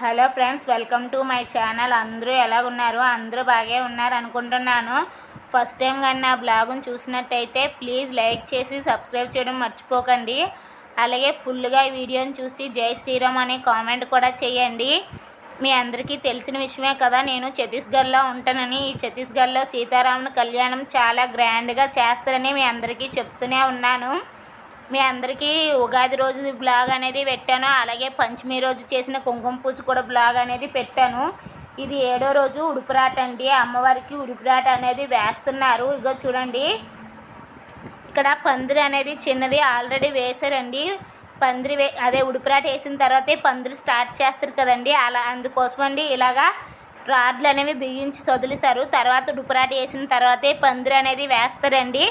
Hello friends welcome to my channel. అందరూ ఎలా ఉన్నారు అందరూ బాగా ఉన్నారు అనుకుంటున్నాను. ఫస్ట్ టైం కానీ నా బ్లాగ్ని చూసినట్టయితే ప్లీజ్ లైక్ చేసి సబ్స్క్రైబ్ చేయడం మర్చిపోకండి. అలాగే ఫుల్గా ఈ వీడియోని చూసి జై శ్రీరామ్ అనే కామెంట్ కూడా చేయండి. మీ అందరికీ తెలిసిన విషయమే కదా నేను ఛత్తీస్గఢ్లో ఉంటానని. ఈ ఛత్తీస్గఢ్లో సీతారాముల కళ్యాణం చాలా గ్రాండ్గా చేస్తారని మీ అందరికీ చెప్తూనే ఉన్నాను. మీ అందరికీ ఉగాది రోజు బ్లాగ్ అనేది పెట్టాను. అలాగే పంచమి రోజు చేసిన కుంకుమ పూజ కూడా బ్లాగ్ అనేది పెట్టాను. ఇది ఏడో రోజు ఉడుపురాట అండి. అమ్మవారికి ఉడుపురాట అనేది వేస్తున్నారు. ఇగో చూడండి. ఇక్కడ పందిరి అనేది చిన్నది ఆల్రెడీ వేశారండి. పందిరి వే అదే ఉడుపురాట వేసిన తర్వాతే పందిరి స్టార్ట్ చేస్తారు కదండి. అలా అందుకోసం అండి ఇలాగా రాడ్లు అనేవి బిగించి వదిలేశారు తర్వాత ఉడుపురాట వేసిన తర్వాతే పందిరి అనేది వేస్తారండి.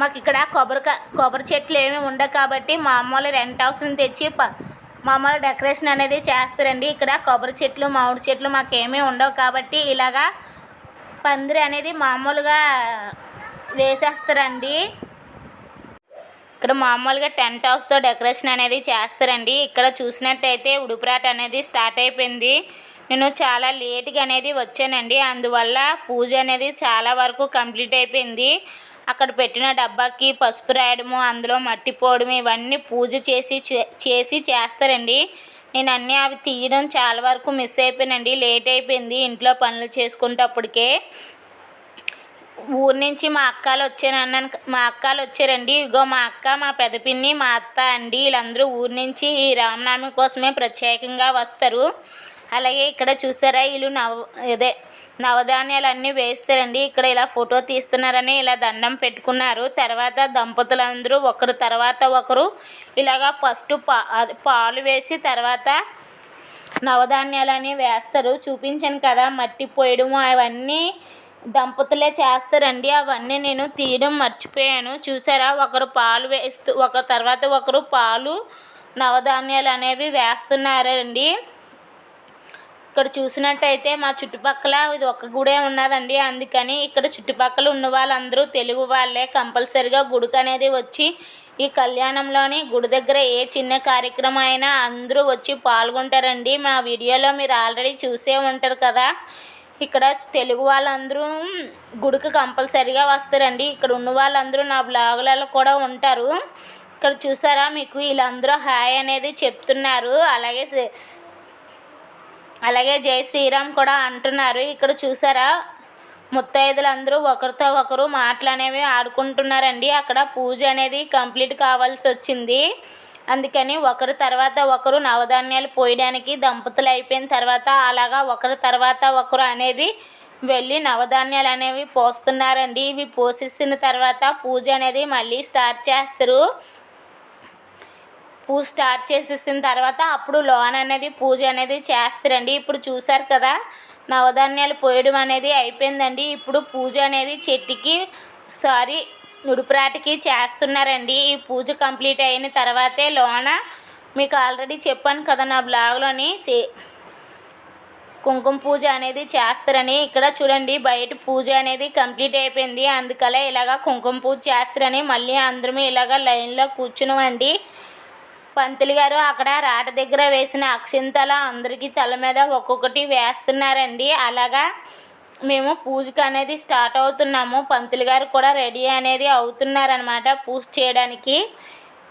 మాకు ఇక్కడ కొబ్బరికాయ కొబ్బరి చెట్లు ఏమీ ఉండవు కాబట్టి మామూలు రెంట్ హౌస్ని తెచ్చి ప మామూలు డెకరేషన్ అనేది చేస్తారండి. ఇక్కడ కొబ్బరి చెట్లు మామిడి చెట్లు మాకు ఏమీ ఉండవు కాబట్టి ఇలాగా పందిరి అనేది మామూలుగా వేసేస్తారండి. ఇక్కడ మామూలుగా టెంట్ హౌస్తో డెకరేషన్ అనేది చేస్తారండి. ఇక్కడ చూసినట్టయితే ఉడుపురాట అనేది స్టార్ట్ అయిపోయింది. నేను చాలా లేట్గా అనేది వచ్చానండి. అందువల్ల పూజ అనేది చాలా వరకు కంప్లీట్ అయిపోయింది. అక్కడ పెట్టిన డబ్బాకి పసుపు రాయడము అందులో మట్టి పోవడం ఇవన్నీ పూజ చేసి చేసి చేస్తారండి. నేను అన్నీ అవి తీయడం చాలా వరకు మిస్ అయిపోయినండి. లేట్ అయిపోయింది. ఇంట్లో పనులు చేసుకుంటప్పటికే. ఊరి నుంచి మా అక్కలు వచ్చానన్నాను మా అక్కలు వచ్చారండి. ఇగో మా అక్క మా పెద్ద పిన్ని మా అత్త అండి. వీళ్ళందరూ ఊరి నుంచి ఈ రామనవమి కోసమే ప్రత్యేకంగా వస్తారు. అలాగే ఇక్కడ చూసారా వీళ్ళు నవ ఇదే నవధాన్యాలు అన్నీ వేస్తారండి ఇక్కడ ఇలా ఫోటో తీస్తున్నారని ఇలా దండం పెట్టుకున్నారు. తర్వాత దంపతులందరూ ఒకరు తర్వాత ఒకరు ఇలాగా ఫస్ట్ పా పాలు వేసి తర్వాత నవధాన్యాలని వేస్తారు. చూపించాను కదా మట్టి పోయడము అవన్నీ దంపతులే చేస్తారండి. అవన్నీ నేను తీయడం మర్చిపోయాను. చూసారా ఒకరు పాలు వేస్తూ ఒక తర్వాత ఒకరు పాలు నవధాన్యాలు అనేవి వేస్తున్నారండి. ఇక్కడ చూసినట్టయితే మా చుట్టుపక్కల ఇది ఒక గుడే ఉన్నదండి. అందుకని ఇక్కడ చుట్టుపక్కల ఉన్న వాళ్ళందరూ తెలుగు వాళ్ళే. కంపల్సరిగా గుడికి అనేది వచ్చి ఈ కళ్యాణంలోని గుడి దగ్గర ఏ చిన్న కార్యక్రమం అయినా అందరూ వచ్చి పాల్గొంటారండి. మా వీడియోలో మీరు ఆల్రెడీ చూసే ఉంటారు కదా. ఇక్కడ తెలుగు వాళ్ళందరూ గుడికి కంపల్సరిగా వస్తారండి. ఇక్కడ ఉన్న వాళ్ళందరూ నా బ్లాగులలో కూడా ఉంటారు. ఇక్కడ చూసారా మీకు వీళ్ళందరూ హాయ్ అనేది చెప్తున్నారు. అలాగే అలాగే జై శ్రీరామ్ కూడా అంటున్నారు. ఇక్కడ చూసారా? ముత్తైదులందరూ ఒకరితో ఒకరు మాటలు అనేవి ఆడుకుంటున్నారండి. అక్కడ పూజ అనేది కంప్లీట్ కావాల్సి వచ్చింది. అందుకని ఒకరి తర్వాత ఒకరు నవధాన్యాలు పోయడానికి దంపతులు అయిపోయిన తర్వాత అలాగా ఒకరి తర్వాత ఒకరు అనేది వెళ్ళి నవధాన్యాలు అనేవి పోస్తున్నారండి. ఇవి పోషిస్తున్న తర్వాత పూజ అనేది మళ్ళీ స్టార్ట్ చేస్తారు. పూజ స్టార్ట్ చేసేసిన తర్వాత అప్పుడు లోన్ అనేది పూజ అనేది చేస్తారండి. ఇప్పుడు చూసారు కదా నవధాన్యాలు పోయడం అనేది అయిపోయిందండి. ఇప్పుడు పూజ అనేది చెట్టుకి సారీ ఉడుపురాటికి చేస్తున్నారండి. ఈ పూజ కంప్లీట్ అయిన తర్వాతే లోన మీకు ఆల్రెడీ చెప్పాను కదా నా బ్లాగ్లోని కుంకుమ పూజ అనేది చేస్తారని. ఇక్కడ చూడండి బయట పూజ అనేది కంప్లీట్ అయిపోయింది. అందుకలే ఇలాగ కుంకుమ పూజ చేస్తారని మళ్ళీ అందరం ఇలాగ లైన్లో కూర్చున్నామండి. పంతులు గారు అక్కడ రాట దగ్గర వేసిన అక్షింతల అందరికీ తల మీద ఒక్కొక్కటి వేస్తున్నారండి. అలాగా మేము పూజకు అనేది స్టార్ట్ అవుతున్నాము. పంతులు గారు కూడా రెడీ అనేది అవుతున్నారనమాట పూజ చేయడానికి.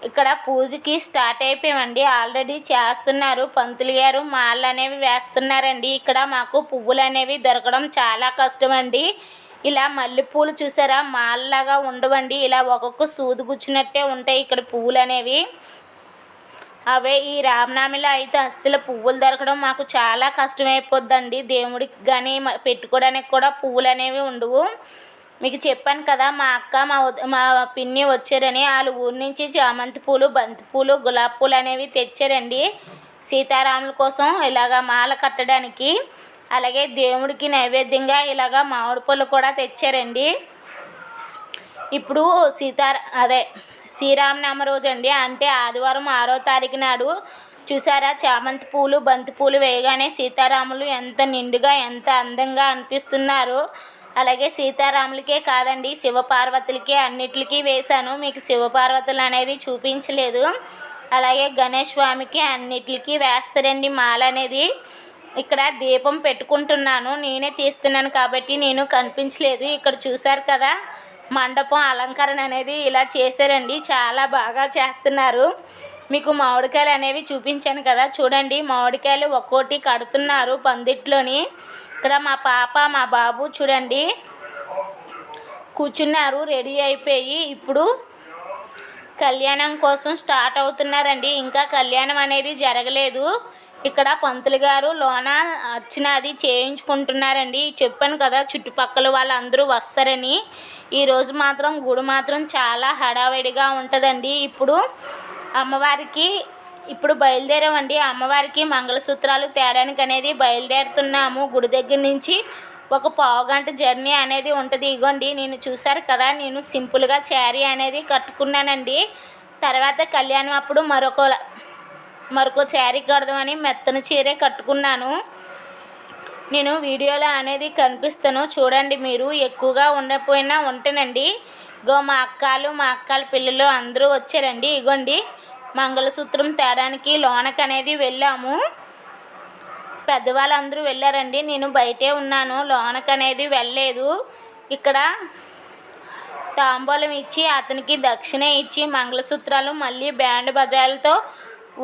ఇక్కడ పూజకి స్టార్ట్ అయిపోయామండి. ఆల్రెడీ చేస్తున్నారు. పంతులు గారు మాళ్ళు అనేవి వేస్తున్నారండి. ఇక్కడ మాకు పువ్వులు అనేవి దొరకడం చాలా కష్టం అండి ఇలా మల్లెపూలు చూసారా? మాల్లాగా ఉండవండి. ఇలా ఒక్కొక్క సూది గుచ్చినట్టే ఉంటాయి ఇక్కడ పువ్వులు అనేవి. అవే ఈ రామనామిలో అయితే అస్సలు పువ్వులు దొరకడం మాకు చాలా కష్టమైపోద్దండి. దేవుడికి కానీ పెట్టుకోవడానికి కూడా పువ్వులు అనేవి ఉండవు. మీకు చెప్పాను కదా మా అక్క మా మా పిన్ని వచ్చారని వాళ్ళ ఊరి నుంచి చామంతి పూలు బంతి పూలు గులాబీ పూలు అనేవి తెచ్చారండి. సీతారాముల కోసం ఇలాగ మాల కట్టడానికి. అలాగే దేవుడికి నైవేద్యంగా ఇలాగ మామిడి పూలు కూడా తెచ్చారండి. ఇప్పుడు సీతారా అదే శ్రీరామనామ రోజు అండి అంటే ఆదివారం ఆరో తారీఖు నాడు చూసారా? చామంతి పూలు బంతి పూలు వేయగానే సీతారాములు ఎంత నిండుగా ఎంత అందంగా అనిపిస్తున్నారు. అలాగే సీతారాములకే కాదండి శివపార్వతులకి అన్నిటికీ వేశాను. మీకు శివపార్వతులు అనేది చూపించలేదు. అలాగే గణేష్ స్వామికి అన్నిటికీ వేస్తారండి మాల అనేది. ఇక్కడ దీపం పెట్టుకుంటున్నాను. నేనే తీస్తున్నాను కాబట్టి నేను కనిపించలేదు. ఇక్కడ చూశారు కదా? మండపం అలంకరణ అనేది ఇలా చేశారండి. చాలా బాగా చేస్తున్నారు. మీకు మామిడికాయలు అనేవి చూపించాను కదా. చూడండి మామిడికాయలు ఒక్కోటి కడుతున్నారు పందిట్లోని. ఇక్కడ మా పాప మా బాబు చూడండి. కూర్చున్నారు రెడీ అయిపోయి. ఇప్పుడు కళ్యాణం కోసం స్టార్ట్ అవుతున్నారండి. ఇంకా కళ్యాణం అనేది జరగలేదు. ఇక్కడ పంతులు గారు లోన అర్చన అది చేయించుకుంటున్నారండి. చెప్పాను కదా చుట్టుపక్కల వాళ్ళందరూ వస్తారని. ఈరోజు మాత్రం గుడి మాత్రం చాలా హడావిడిగా ఉంటుందండి. ఇప్పుడు అమ్మవారికి ఇప్పుడు బయలుదేరామండి. అమ్మవారికి మంగళసూత్రాలు తేడానికి అనేది బయలుదేరుతున్నాము. గుడి దగ్గర నుంచి ఒక పావు గంట జర్నీ అనేది ఉంటుంది. ఇగోండి నేను చూశారు కదా నేను సింపుల్గా శారీ అనేది కట్టుకున్నానండి. తర్వాత కళ్యాణం అప్పుడు మరొక మరొక శారీ కడదామని మెత్తన చీరే కట్టుకున్నాను. నేను వీడియోలో అనేది కనిపిస్తాను. చూడండి మీరు ఎక్కువగా ఉండకపోయినా ఉంటానండి. ఇగో మా అక్కలు మా అక్కల పిల్లలు అందరూ వచ్చారండి. ఇగోండి మంగళసూత్రం తేడానికి లోనకి అనేది వెళ్ళాము. పెద్దవాళ్ళందరూ వెళ్ళారండి. నేను బయటే ఉన్నాను. లోనకి అనేది వెళ్ళలేదు. ఇక్కడ తాంబూలం ఇచ్చి అతనికి దక్షిణ ఇచ్చి మంగళసూత్రాలు మళ్ళీ బ్యాండ్ బజార్లతో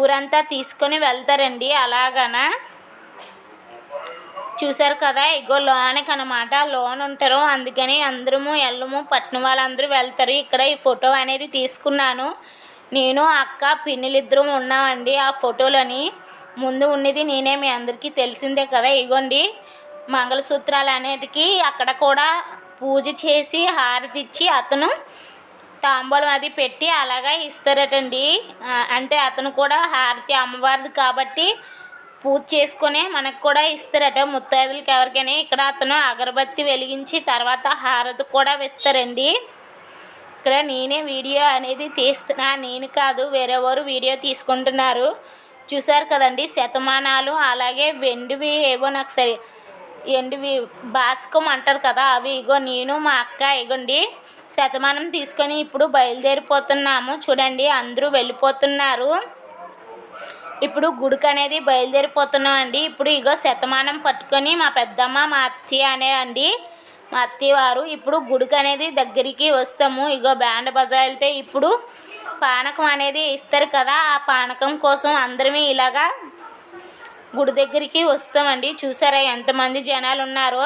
ఊరంతా తీసుకొని వెళ్తారండి అలాగన? చూసారు కదా ఇగో లోనకి అనమాట లోన్ ఉంటారు అందుకని అందరము ఎల్లము పట్టిన వాళ్ళందరూ వెళ్తారు. ఇక్కడ ఈ ఫోటో అనేది తీసుకున్నాను. నేను అక్క పిన్నిలిద్దరం ఉన్నామండి ఆ ఫోటోలని. ముందు ఉన్నది నేనే మీ అందరికీ తెలిసిందే కదా ఇగోండి. మంగళసూత్రాలు అనేటికి అక్కడ కూడా పూజ చేసి హారతి ఇచ్చి అతను తాంబూలం అది పెట్టి అలాగా ఇస్తారటండి. అంటే అతను కూడా హారతి అమ్మవారిది కాబట్టి పూజ చేసుకునే మనకు కూడా ఇస్తారట. ముత్తైదులకి ఎవరికైనా ఇక్కడ అతను అగరబత్తి వెలిగించి తర్వాత హారతి కూడా ఇస్తారండి ఇక్కడ నేనే వీడియో అనేది తీస్తున్నా. నేను కాదు వేరేవారు వీడియో తీసుకుంటున్నారు. చూసారు కదండి శతమానాలు అలాగే వెండివి ఏవో నాకు సరే ఎండివి బాస్కం అంటారు కదా అవి ఇగో నేను మా అక్క ఇగోండి శతమానం తీసుకొని ఇప్పుడు బయలుదేరిపోతున్నాము. చూడండి అందరూ వెళ్ళిపోతున్నారు. ఇప్పుడు గుడికి అనేది బయలుదేరిపోతున్నాం అండి ఇప్పుడు ఇగో శతమానం పట్టుకొని మా పెద్దమ్మ మా అత్తయ్య అనే అండి మా అత్తయ్య వారు ఇప్పుడు గుడికి అనేది దగ్గరికి వస్తాము. ఇగో బ్యాండ్ బజాయితే ఇప్పుడు పానకం అనేది ఇస్తారు కదా ఆ పానకం కోసం అందరమీ ఇలాగా గుడి దగ్గరికి వస్తామండి. చూసారా ఎంతమంది జనాలు ఉన్నారో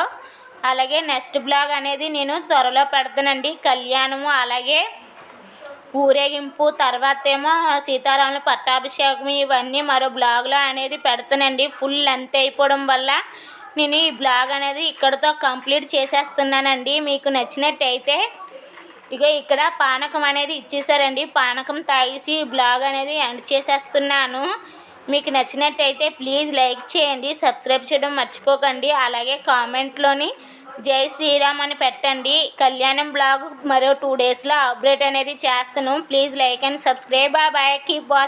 అలాగే నెక్స్ట్ బ్లాగ్ అనేది నేను త్వరలో పెడతానండి. కళ్యాణము అలాగే ఊరేగింపు తర్వాత ఏమో సీతారాముల పట్టాభిషేకం ఇవన్నీ మరో బ్లాగ్లో అనేది పెడతానండి. ఫుల్ లెంత్ అయిపోవడం వల్ల నేను ఈ బ్లాగ్ అనేది ఇక్కడతో కంప్లీట్ చేసేస్తున్నానండి. మీకు నచ్చినట్టయితే ఇక ఇక్కడ పానకం అనేది ఇచ్చేసారండి. పానకం తాగేసి బ్లాగ్ అనేది ఎండ్ చేసేస్తున్నాను. మీకు నచ్చినట్టయితే ప్లీజ్ లైక్ చేయండి సబ్స్క్రైబ్ చేయడం మర్చిపోకండి. అలాగే కామెంట్లోని జై శ్రీరామ్ అని పెట్టండి. కళ్యాణం బ్లాగ్ మరో టూ డేస్లో అప్డేట్ అనేది చేస్తాను please like and subscribe. Bye keep watch